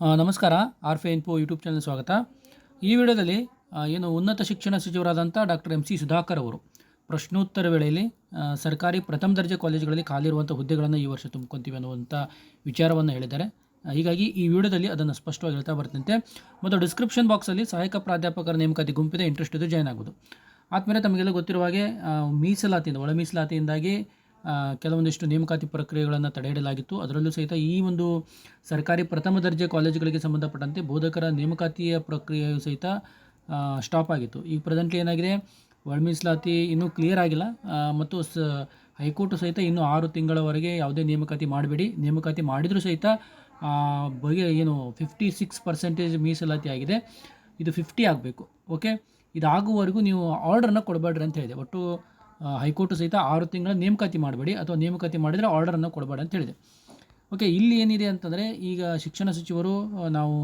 ನಮಸ್ಕಾರ. ಆರ್ ಫೆ info YouTube channel ಸ್ವಾಗತ. ಈ ವಿಡಿಯೋದಲ್ಲಿ ಏನು ಉನ್ನತ ಶಿಕ್ಷಣ ಸಚಿವರಾದಂಥ ಡಾಕ್ಟರ್ ಎಂ ಸಿ ಸುಧಾಕರ್ ಅವರು ಪ್ರಶ್ನೋತ್ತರ ವೇಳೆಯಲ್ಲಿ ಸರ್ಕಾರಿ ಪ್ರಥಮ ದರ್ಜೆ ಕಾಲೇಜುಗಳಲ್ಲಿ ಖಾಲಿ ಇರುವಂಥ ಹುದ್ದೆಗಳನ್ನು ಈ ವರ್ಷ ತುಂಬ್ಕೊತೀವಿ ಅನ್ನುವಂಥ ವಿಚಾರವನ್ನು ಹೇಳಿದ್ದಾರೆ. ಹೀಗಾಗಿ ಈ ವಿಡಿಯೋದಲ್ಲಿ ಅದನ್ನು ಸ್ಪಷ್ಟವಾಗಿ ಹೇಳ್ತಾ ಬರ್ತಂತೆ ಮತ್ತು ಡಿಸ್ಕ್ರಿಪ್ಷನ್ ಬಾಕ್ಸಲ್ಲಿ ಸಹಾಯಕ ಪ್ರಾಧ್ಯಾಪಕರ ನೇಮಕಾತಿ ಗುಂಪಿದೆ ಇಂಟ್ರೆಸ್ಟ್ ಇದು ಜಾಯ್ನ್ ಆಗೋದು. ಆದಮೇಲೆ ತಮಗೆಲ್ಲ ಗೊತ್ತಿರುವ ಹಾಗೆ ಮೀಸಲಾತಿಯಿಂದ, ಒಳ ಮೀಸಲಾತಿಯಿಂದಾಗಿ ಕೆಲವೊಂದಿಷ್ಟು ನೇಮಕಾತಿ ಪ್ರಕ್ರಿಯೆಗಳನ್ನು ತಡೆಹಿಡಲಾಗಿತ್ತು ಅದರಲ್ಲೂ ಸಹಿತ ಈ ಒಂದು ಸರ್ಕಾರಿ ಪ್ರಥಮ ದರ್ಜೆ ಕಾಲೇಜುಗಳಿಗೆ ಸಂಬಂಧಪಟ್ಟಂತೆ ಬೋಧಕರ ನೇಮಕಾತಿಯ ಪ್ರಕ್ರಿಯೆಯು ಸಹಿತ ಸ್ಟಾಪ್ ಆಗಿತ್ತು. ಈಗ ಪ್ರೆಸೆಂಟ್ಲಿ ಏನಾಗಿದೆ? ಒಳ ಮೀಸಲಾತಿ ಇನ್ನೂ ಕ್ಲಿಯರ್ ಆಗಿಲ್ಲ. ಮತ್ತು ಸ, ಹೈಕೋರ್ಟ್ ಸಹಿತ ಇನ್ನೂ ಆರು ತಿಂಗಳವರೆಗೆ ಯಾವುದೇ ನೇಮಕಾತಿ ಮಾಡಬೇಡಿ. ನೇಮಕಾತಿ ಮಾಡಿದರೂ ಸಹಿತ ಬಗೆ ಏನು ಫಿಫ್ಟಿ ಸಿಕ್ಸ್ ಪರ್ಸೆಂಟೇಜ್ ಮೀಸಲಾತಿ ಆಗಿದೆ. ಇದು ಫಿಫ್ಟಿ ಆಗಬೇಕು. ಓಕೆ ಇದಾಗುವವರೆಗೂ ನೀವು ಆರ್ಡ್ರನ್ನು ಕೊಡಬೇಡ್ರಿ ಅಂತ ಹೇಳಿದೆ. ಒಟ್ಟು ಹೈಕೋರ್ಟ್ ಸಹಿತ ಆರು ತಿಂಗಳ ನೇಮಕಾತಿ ಮಾಡಬೇಡಿ ಅಥವಾ ನೇಮಕಾತಿ ಮಾಡಿದರೆ ಆರ್ಡರನ್ನು ಕೊಡಬೇಡ ಅಂತ ಹೇಳಿದೆ. ಓಕೆ ಇಲ್ಲಿ ಏನಿದೆ ಅಂತಂದರೆ ಈಗ ಶಿಕ್ಷಣ ಸಚಿವರು ನಾವು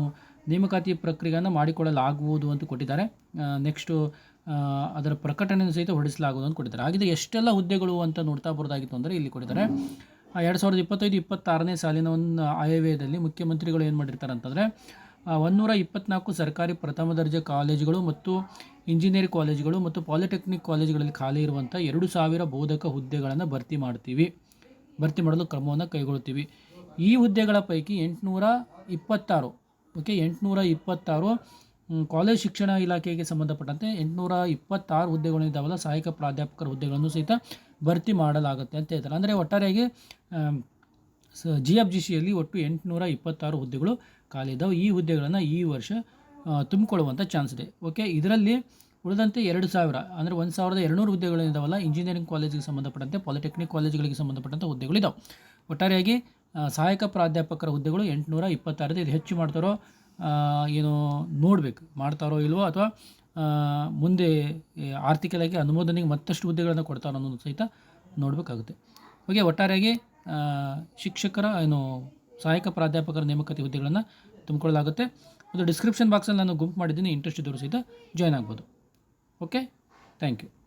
ನೇಮಕಾತಿ ಪ್ರಕ್ರಿಯೆಯನ್ನು ಮಾಡಿಕೊಳ್ಳಲಾಗುವುದು ಅಂತ ಕೊಟ್ಟಿದ್ದಾರೆ. ನೆಕ್ಸ್ಟು ಅದರ ಪ್ರಕಟಣೆಯನ್ನು ಸಹಿತ ಹೊರಡಿಸಲಾಗುವುದು ಅಂತ ಕೊಟ್ಟಿದ್ದಾರೆ. ಹಾಗಿದ್ರೆ ಎಷ್ಟೆಲ್ಲ ಹುದ್ದೆಗಳು ಅಂತ ನೋಡ್ತಾ ಬರೋದಾಗಿತ್ತು ಅಂದರೆ ಇಲ್ಲಿ ಕೊಟ್ಟಿದ್ದಾರೆ. ಎರಡು ಸಾವಿರದ ಇಪ್ಪತ್ತೈದು ಇಪ್ಪತ್ತಾರನೇ ಸಾಲಿನ ಒಂದು ಆಯವ್ಯದಲ್ಲಿ ಮುಖ್ಯಮಂತ್ರಿಗಳು ಏನು ಮಾಡಿರ್ತಾರೆ ಅಂತಂದರೆ ಒಂದೂರ ಇಪ್ಪತ್ನಾಲ್ಕು ಸರ್ಕಾರಿ ಪ್ರಥಮ ದರ್ಜೆ ಕಾಲೇಜುಗಳು ಮತ್ತು ಇಂಜಿನಿಯರಿಂಗ್ ಕಾಲೇಜುಗಳು ಮತ್ತು ಪಾಲಿಟೆಕ್ನಿಕ್ ಕಾಲೇಜುಗಳಲ್ಲಿ ಖಾಲಿ ಇರುವಂಥ ಎರಡು ಸಾವಿರ ಬೋಧಕ ಹುದ್ದೆಗಳನ್ನು ಭರ್ತಿ ಮಾಡ್ತೀವಿ. ಭರ್ತಿ ಮಾಡಲು ಕ್ರಮವನ್ನು ಕೈಗೊಳ್ತೀವಿ. ಈ ಹುದ್ದೆಗಳ ಪೈಕಿ ಎಂಟುನೂರ ಇಪ್ಪತ್ತಾರು ಓಕೆ ಎಂಟುನೂರ ಇಪ್ಪತ್ತಾರು ಕಾಲೇಜ್ ಶಿಕ್ಷಣ ಇಲಾಖೆಗೆ ಸಂಬಂಧಪಟ್ಟಂತೆ ಎಂಟುನೂರ ಇಪ್ಪತ್ತಾರು ಹುದ್ದೆಗಳಿದ್ದಾವಲ್ಲ ಸಹಾಯಕ ಪ್ರಾಧ್ಯಾಪಕರ ಹುದ್ದೆಗಳನ್ನು ಸಹಿತ ಭರ್ತಿ ಮಾಡಲಾಗುತ್ತೆ ಅಂತ ಹೇಳ್ತಾರೆ. ಅಂದರೆ ಒಟ್ಟಾರೆಯಾಗಿ ಸ ಜಿ ಎಫ್ ಜಿ ಸಿಯಲ್ಲಿ ಒಟ್ಟು ಎಂಟುನೂರ ಇಪ್ಪತ್ತಾರು ಹುದ್ದೆಗಳು ಖಾಲಿ ಇದ್ದಾವೆ ಈ ಹುದ್ದೆಗಳನ್ನು ಈ ವರ್ಷ ತುಂಬಿಕೊಳ್ಳುವಂಥ ಚಾನ್ಸ್ ಇದೆ. ಓಕೆ, ಇದರಲ್ಲಿ ಉಳಿದಂತೆ ಎರಡು ಸಾವಿರ, ಅಂದರೆ ಒಂದು ಸಾವಿರದ ಎರಡುನೂರು ಹುದ್ದೆಗಳಿದಾವಲ್ಲ ಇಂಜಿನಿಯರಿಂಗ್ ಕಾಲೇಜಿಗೆ ಸಂಬಂಧಪಟ್ಟಂತೆ ಪಾಲಿಟೆಕ್ನಿಕ್ ಕಾಲೇಜುಗಳಿಗೆ ಸಂಬಂಧಪಟ್ಟಂಥ ಹುದ್ದೆಗಳಿದ್ದಾವೆ ಒಟ್ಟಾರೆಯಾಗಿ ಸಹಾಯಕ ಪ್ರಾಧ್ಯಾಪಕರ ಹುದ್ದೆಗಳು ಎಂಟುನೂರ ಇಪ್ಪತ್ತಾರದ ಇದು ಹೆಚ್ಚು ಮಾಡ್ತಾರೋ ಏನು ನೋಡಬೇಕು, ಮಾಡ್ತಾರೋ ಇಲ್ವೋ, ಅಥವಾ ಮುಂದೆ, ಈ, ಆರ್ಥಿಕ ಇಲಾಖೆ ಅನುಮೋದನೆಗೆ ಮತ್ತಷ್ಟು ಹುದ್ದೆಗಳನ್ನು ಕೊಡ್ತಾರೋ ಅನ್ನೋದು ಸಹಿತ ನೋಡಬೇಕಾಗುತ್ತೆ. ಓಕೆ, ಒಟ್ಟಾರೆಯಾಗಿ ಶಿಕ್ಷಕರ ಏನು ಸಹಾಯಕ ಪ್ರಾಧ್ಯಾಪಕರ ನೇಮಕಾತಿ ಹುದ್ದೆಗಳನ್ನು ತುಂಬಿಕೊಳ್ಳಲಾಗುತ್ತೆ. ಮತ್ತು ಡಿಸ್ಕ್ರಿಪ್ಷನ್ ಬಾಕ್ಸಲ್ಲಿ ನಾನು ಗುಂಪು ಮಾಡಿದ್ದೀನಿ. ಇಂಟ್ರೆಸ್ಟ್ ಇದ್ದವರು ಸಹಿತ ಜಾಯ್ನ್ ಆಗ್ಬೋದು. Okay thank you